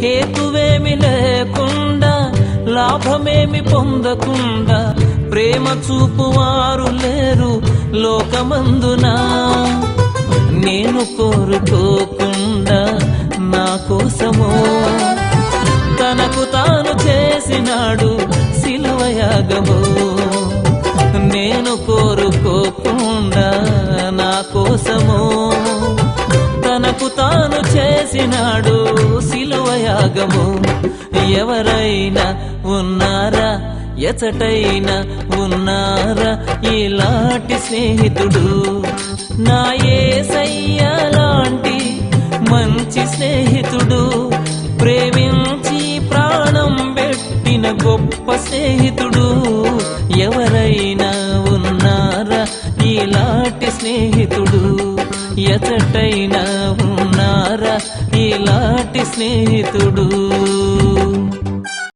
హేతువేమి లేకుండా లాభమేమి పొందకుండా ప్రేమ చూపువారు లేరు లోకమందునా. నేను కోరుకోకుండా నా కోసమో. తనకు తాను చేసినాడు సిలువయాగము నేను కోరుకోకుండా నా కోసమో. తనకు తాను చేసినాడు సిలువయాగము ఎవరైనా ఉన్నారా? ఎచటైనా ఉన్నారా? ఇలాంటి స్నేహితుడు నా ఏ లాంటి మంచి స్నేహితుడు. ప్రేమించి ప్రాణం పెట్టిన గొప్ప స్నేహితుడు. ఎవరైనా ఉన్నారా? ఇలాంటి స్నేహితుడు. ఎతటైనా ఉన్నారా? ఇలాంటి స్నేహితుడు